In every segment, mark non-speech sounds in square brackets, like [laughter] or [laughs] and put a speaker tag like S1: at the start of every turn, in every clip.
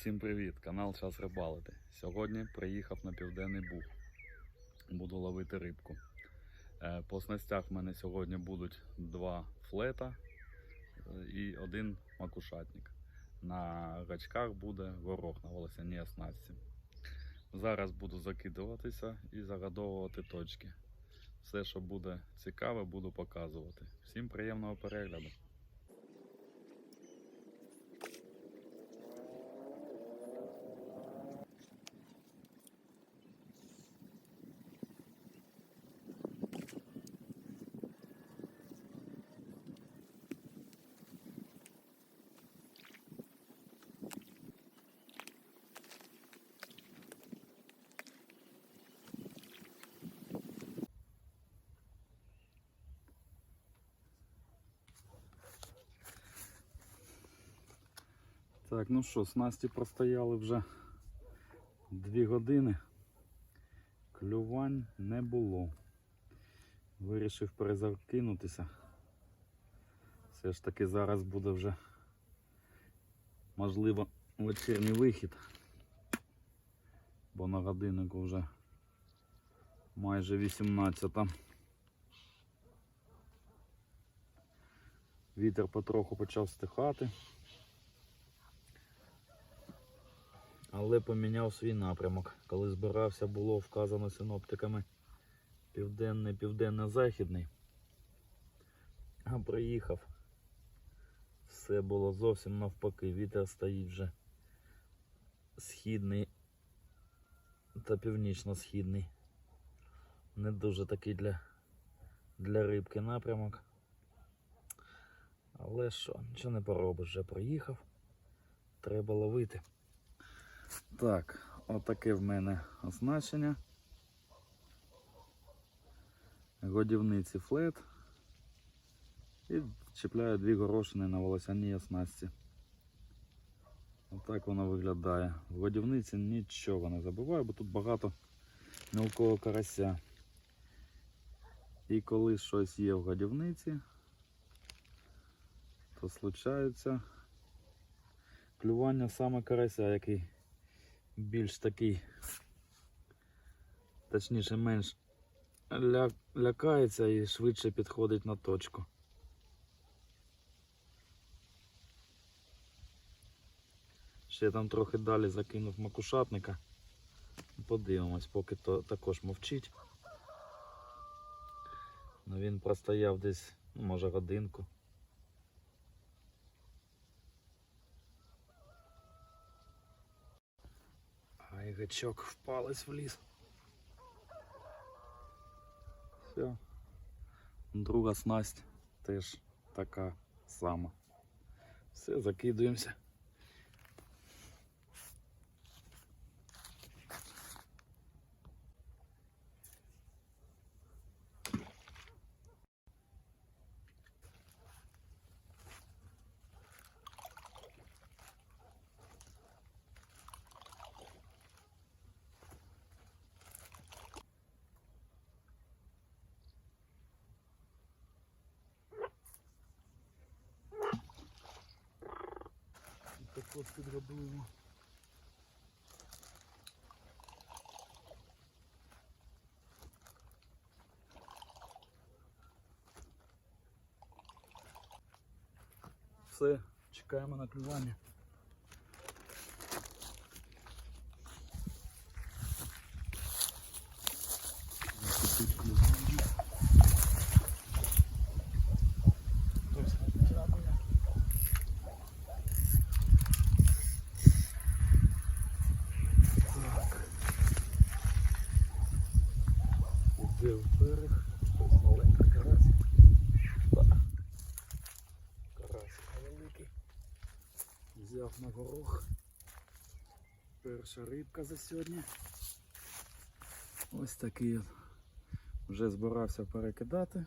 S1: Всім привіт! Канал Час Рибалити. Сьогодні приїхав на Південний Буг. Буду ловити рибку. Е, По снастях в мене сьогодні будуть два флета е, і один макушатник. На гачках буде горох на волосяній оснастці. Зараз буду закидуватися і загадовувати точки. Все, що буде цікаве, буду показувати. Всім приємного перегляду! Так, ну що, снасті простояли вже дві години. Клювань не було. Вирішив перезакинутися. Все ж таки зараз буде вже можливо вечірній вихід. Бо на годиннику вже майже 18. Вітер потроху почав стихати. Але поміняв свій напрямок. Коли збирався, було вказано синоптиками південний, південно-західний. А приїхав. Все було зовсім навпаки. Вітер стоїть вже східний та північно-східний. Не дуже такий для, для рибки напрямок. Але що, нічого не поробиш, вже проїхав. Треба ловити. Так, отаке в мене оснащення. Годівниці флет. І чіпляю дві горошини на волосяній оснастці. Отак воно виглядає. В годівниці нічого не забуваю, бо тут багато мілкого карася. І коли щось є в годівниці, то случається клювання саме карася, який більш такий, точніше менш ля, лякається і швидше підходить на точку. Ще там трохи далі закинув макушатника. Подивимось, поки то також мовчить. Ну він простояв десь, ну, може, годинку. Гачок впалець в ліс. Все. Друга снасть теж така сама. Все, закидуємося. Так от. Все, чекаємо на клювання. Тут клювання. Ось, крапля. Так. Іде в берег. Ось маленький карась. Так. Карась великий. Взяв на горох. Перша рибка за сьогодні. Ось такий. Вже збирався перекидати.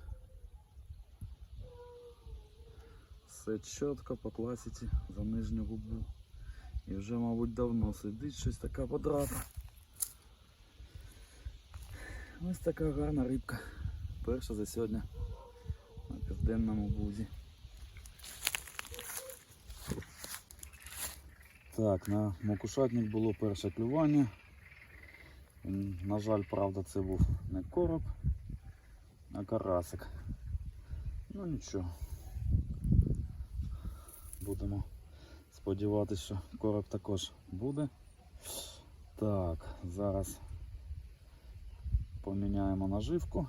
S1: Все чітко по класиці за нижню губу. І вже, мабуть, давно сидить щось така подрата. Ось така гарна рибка. Перша за сьогодні на південному бузі. Так, на макушатник було перше клювання. На жаль, правда, це був не короб, а карасик. Ну нічого. Будемо сподіватися, що короб також буде. Так, зараз поміняємо наживку.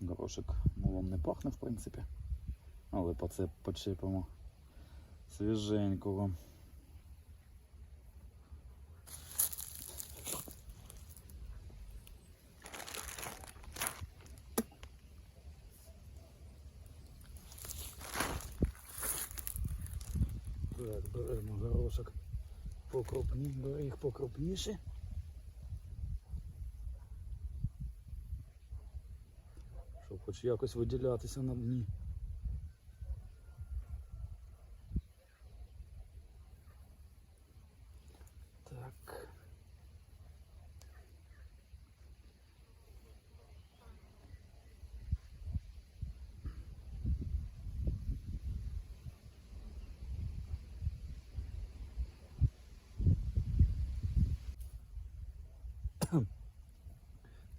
S1: Горошик мулом не пахне, в принципі. Але по це почепимо свіженького. Так, беремо горошок покрупні, бери їх покрупніше. Щоб хоч якось виділятися на дні. [clears throat]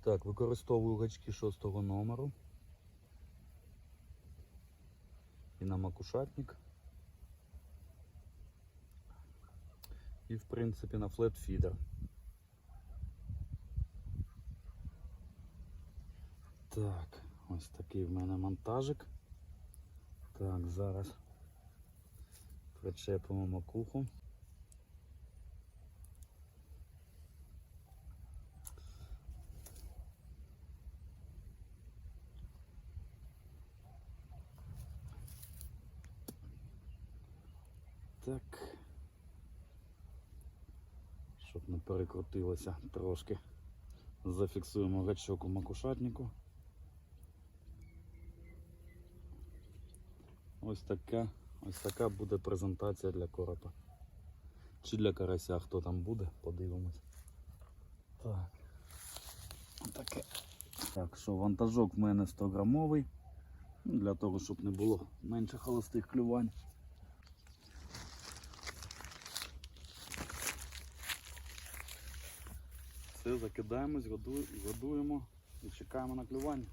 S1: Так, використовую гачки шостого номеру. І на макушатник. І в принципі на флетфідер. Так, ось такий в мене монтажик. Так, зараз причепимо макуху. Так. Щоб не перекрутилося трошки. Зафіксуємо гачок у макушатнику. Ось така, ось така буде презентація для коропа. Чи для карася, хто там буде, подивимось. Так. Таке. Так, що вантажок в мене 100 грамовий. Для того, щоб не було менше холостих клювань. Все, закидаємось, году- годуємо і чекаємо на клювання.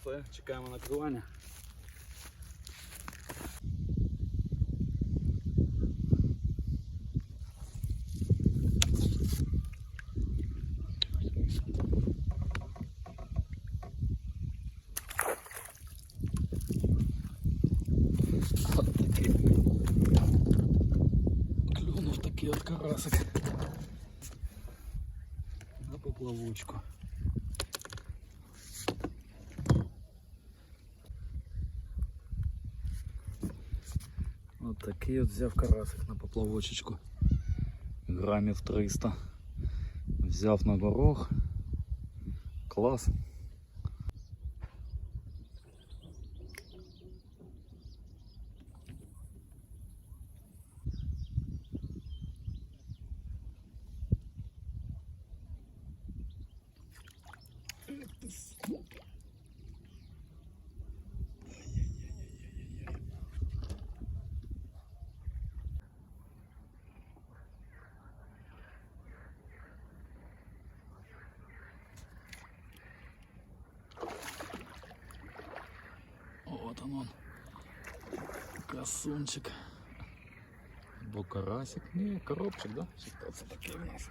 S1: Все, чекаємо на клювання. Клюнув такий от карасик. На поплавочку. Такий от взяв карасик на поплавочечку. Грамів 300. Взяв на горох. Клас. Карасик. Ні, коробчик, да? Чи хто це такий у нас?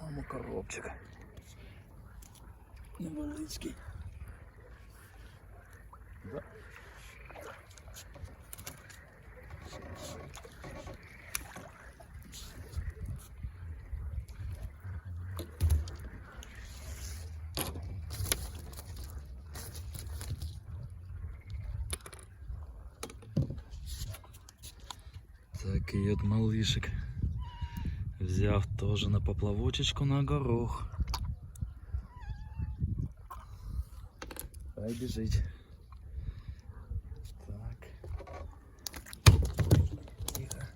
S1: Мамо коробчик. Невеличкий. Да.
S2: Такий. Взяв теж на поплавочечку на горох. Хай біжить. Так. Тихо.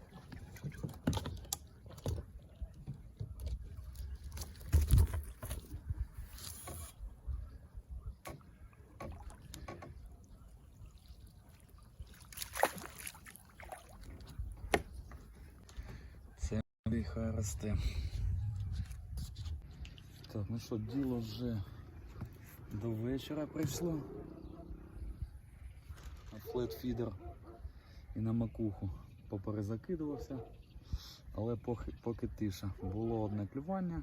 S2: Хай росте. Так, ну що, діло вже до вечора прийшло. Флетфідер і на макуху поперезакидувався. Але поки, поки тиша. Було одне клювання,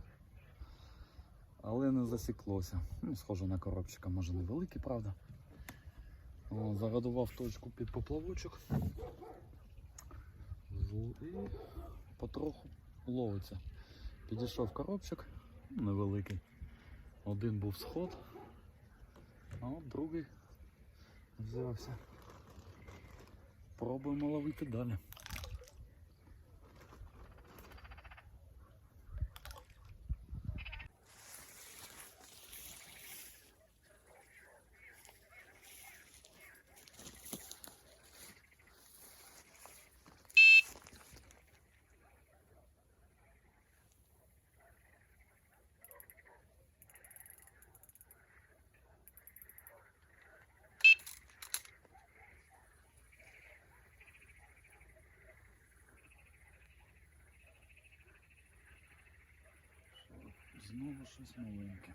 S2: але не засіклося. Ну, схоже на коробчика, може невеликий, правда. О, загадував точку під поплавочок. І потроху ловиться. Підійшов коробчик невеликий. Один був сход, а от другий взявся. Пробуємо ловити далі. Знову щось маленьке.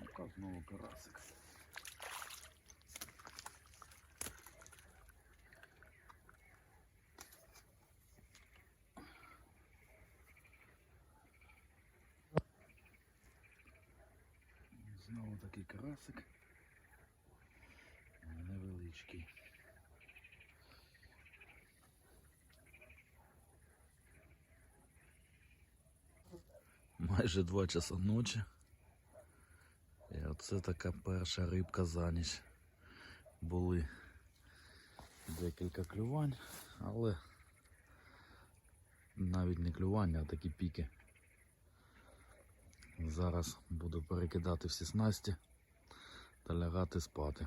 S2: Яка знову карасик. Знову такий карасик. Невеличкий. Майже два часа ночі. І оце така перша рибка за ніч. Були декілька клювань, але навіть не клювання, а такі піки. Зараз буду перекидати всі снасті та лягати спати.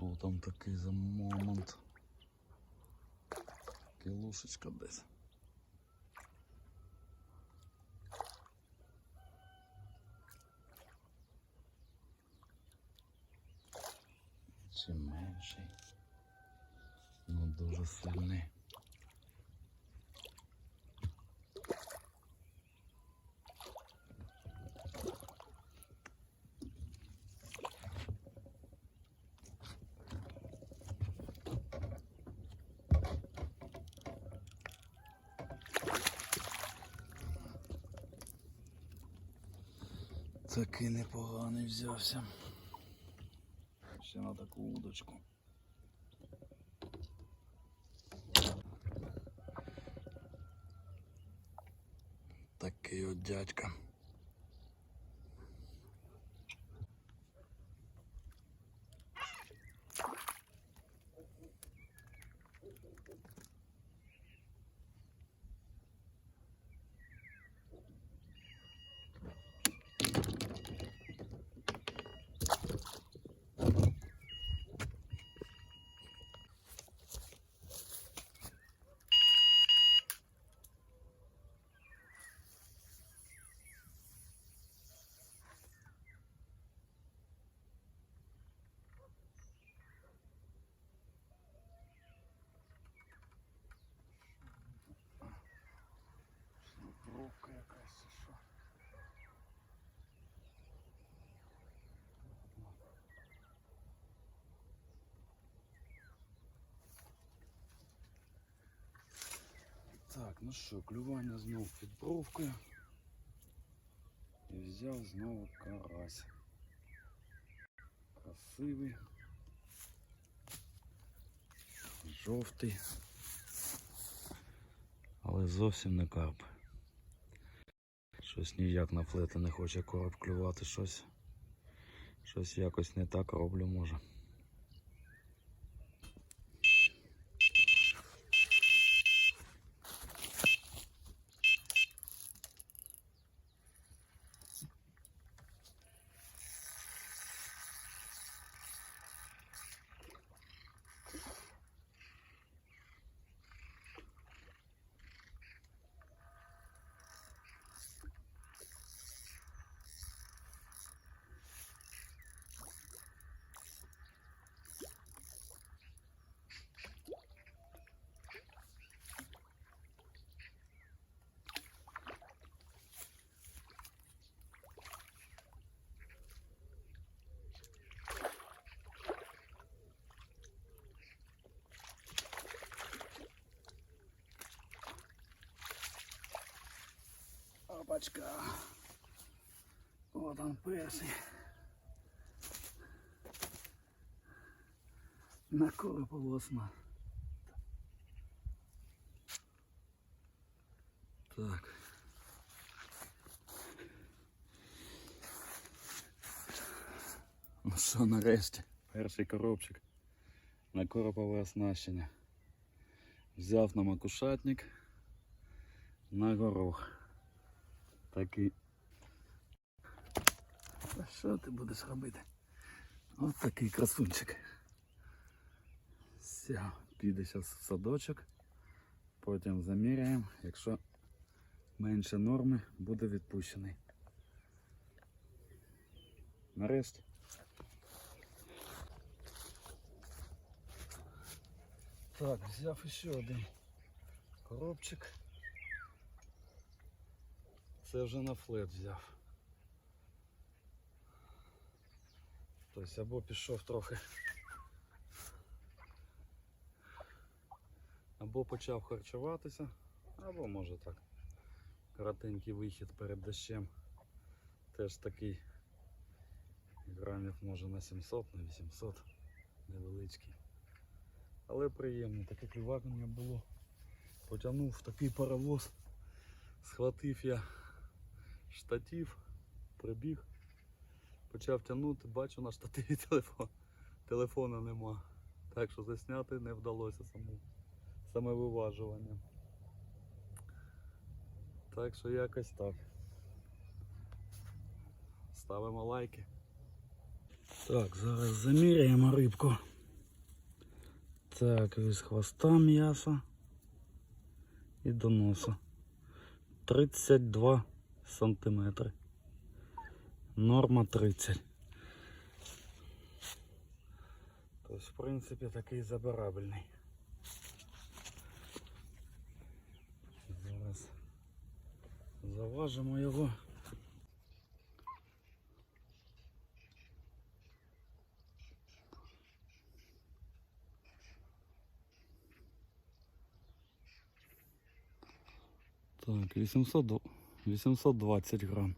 S2: Що там такий за момент? Кілушечка десь. Чи менший? Ну дуже сильний. Такий непоганий взявся. Ще на таку удочку. Такий от дядька. Так, ну що, клювання знов під бровкою. І взяв знову карась. Красивий. Жовтий. Але зовсім не карп. Щось ніяк на флети не хоче короб клювати, щось. Щось якось не так роблю може. Опачка. Вот он перший. На коропа волосна. Так. Ну що, нарешті? Перший коробчик на коропове оснащення. Взяв на макушатник на горох. Такий. А що ти будеш робити? От такий красунчик. Все, піде зараз в садочок. Потім заміряємо. Якщо менше норми, буде відпущений. Нарешті. Так, взяв ще один коробчик. Це вже на флет взяв. Тобто або пішов трохи. Або почав харчуватися, або може так. Коротенький вихід перед дощем. Теж такий грамів може на 700, на 800, невеличкий. Але приємний, таке клювання було. Потягнув такий паровоз, схватив я штатив, прибіг, почав тягнути, бачу на штативі [laughs] телефон. Телефона нема. Так що засняти не вдалося саму, саме виважування. Так що якось так. Ставимо лайки. Так, зараз заміряємо рибку. Так, від хвоста м'яса і до носа. 32 сантиметри. Норма 30. Тобто, в принципі, такий забирабельний. Зараз заважимо його. Так, 800, дв- 820 грам.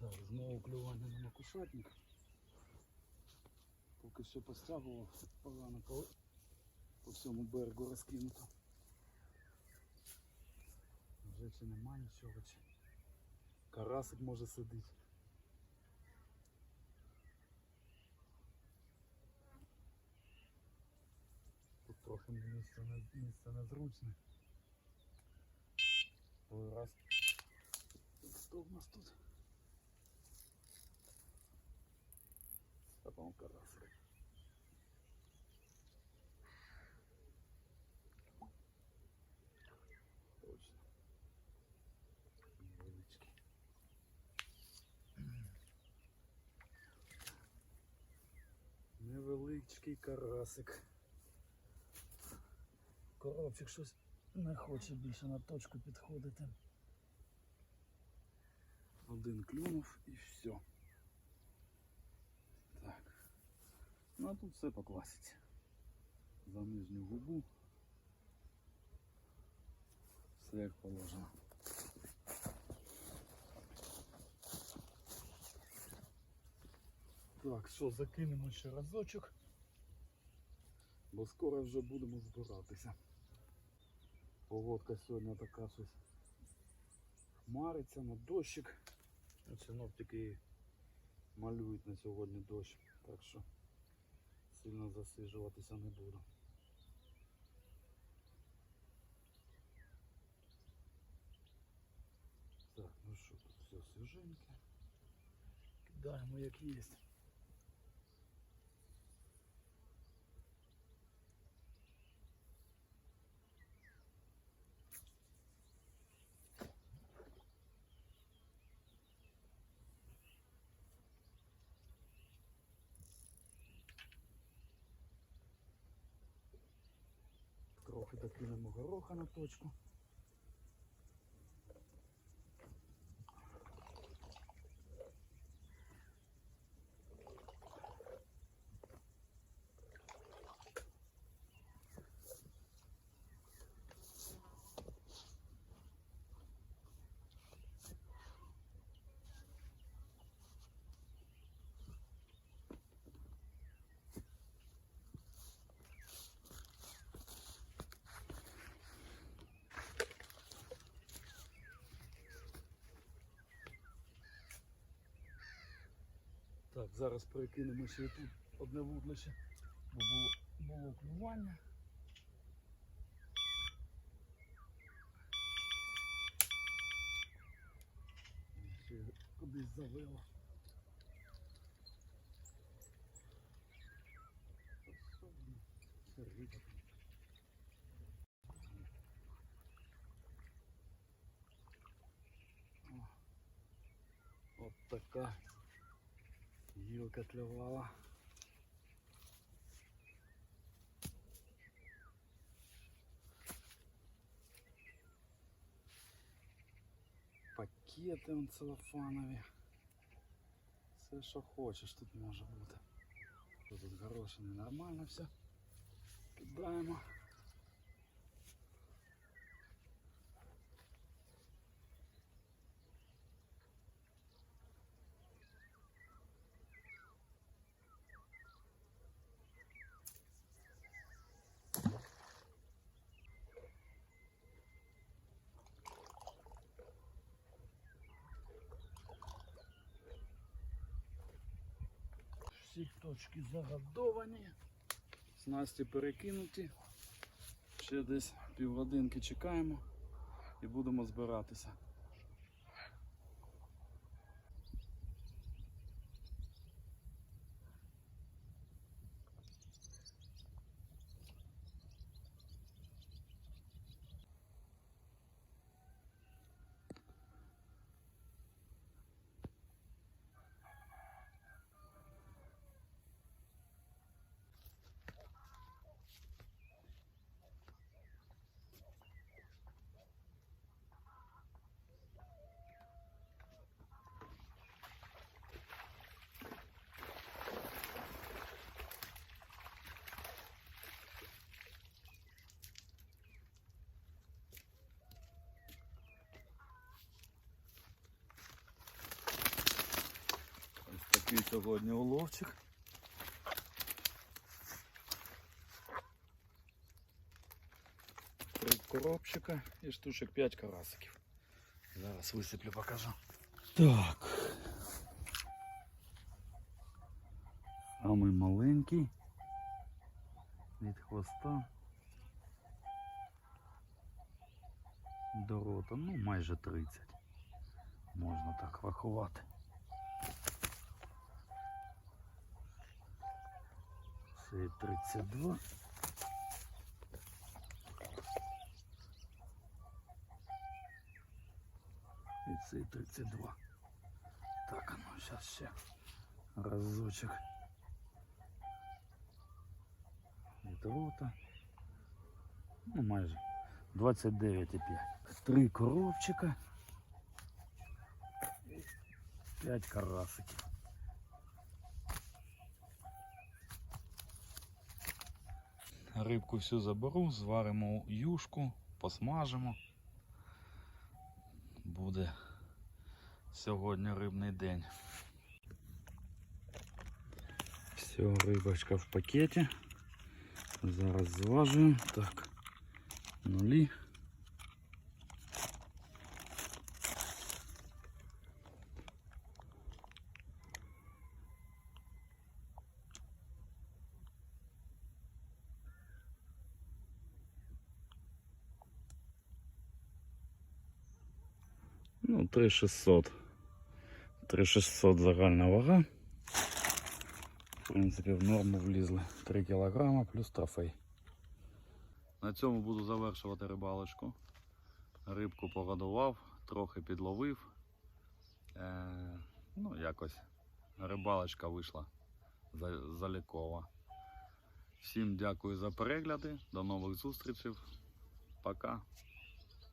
S2: Так, знову клювання на макушатник. Поки що постягував, погано коли по всьому берегу розкинуто. Вже чи нема нічого, чи карасик може сидіти. Тут трохи місце, місце незручне. Ой, раз. Хто в нас тут? А там карасик. Точно. Невеличкий. Невеличкий карасик. Коробчик щось не хоче більше на точку підходити. Один клюнув і все. Так. Ну а тут все по класиці. За нижню губу. Все як положено. Так, що, закинемо ще разочок. Бо скоро вже будемо збиратися. Погодка сьогодні така хмариться на дощик. Синоптики малюють на сьогодні дощ, так що сильно засиджуватися не буду. Так, ну що тут все свіженьке. Кидаємо як є. Докинемо гороха на точку. Так, зараз перекинемо ще тут одне вудлище, бо було, було клювання. Ще кудись завело. От така гілка клювала. Пакети он целофанові. Все, що хочеш, тут може бути. Що тут горошини нормально все. Кидаємо. Всі точки загадовані. Снасті перекинуті. Ще десь півгодинки чекаємо і будемо збиратися. Ось такий сьогодні уловчик. Три коробчика і штучок 5 карасиків. Зараз висиплю, покажу. Так. Самий маленький від хвоста до рота, ну майже 30. Можна так рахувати. Це 32. І цей 32. Так, а ну зараз ще разочок. Від рота. Ну, майже 29,5. Три коробчика. 5 карасиків. Рибку всю заберу, зваримо юшку, посмажимо.
S1: буде сьогодні рибний день. Все, рибочка в пакеті. Зараз зважуємо. Так, нулі. Ну, 3600. 3600 загальна вага. В принципі, в норму влізли 3 кг плюс трофей. На цьому буду завершувати рибалочку. Рибку погодував, трохи підловив. Е, ну, якось рибалочка вийшла залікова. Всім дякую за перегляди. До нових зустрічей. Пока.